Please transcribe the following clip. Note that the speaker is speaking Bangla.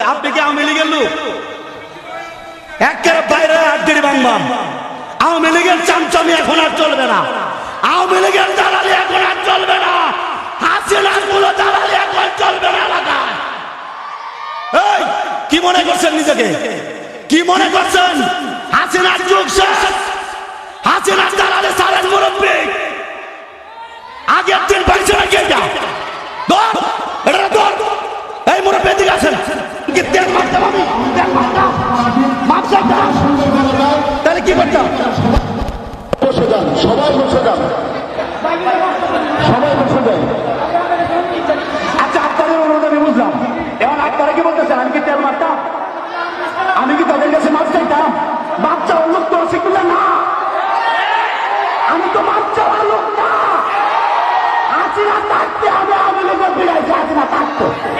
আপনি কি আওয়ামী লীগের লোক? একের বাইরে আড্ডির বাংবাম আওয়ামী লীগের চামচামি এখন আর চলবে না। আওয়ামী লীগের দালালি এখন আর চলবে না। হাসিনারগুলো দালালি এখন চলবে না এলাকায় এই, কি মনে করছেন নিজেকে? কি মনে করছেন? হাসিনার যুগ শেষ। হাসিনার দালালি সারেন মুরব্বী। আগের দিন পাইছে না কে কি তেল মারতাম আমি তেল মারতাম মাপসাম তাহলে কি করতাম? বসে যান সবাই বসে যান। সবাই বসে যান। আচ্ছা আপনাদের অনুরোধ আমি বুঝলাম। এখন আপনারা কি বলতেছেন? আমি কি তেল মারতাম আমি কি তাদের কাছে মাছ চাইতাম? বাচ্চা লোক তো আছে কিনা? না। আমি তো মাছ চাওয়ার লোক না। হাসিনা থাকতে হবে আমি লোকের বিড়াইছে হাসিনা থাকতো। এখন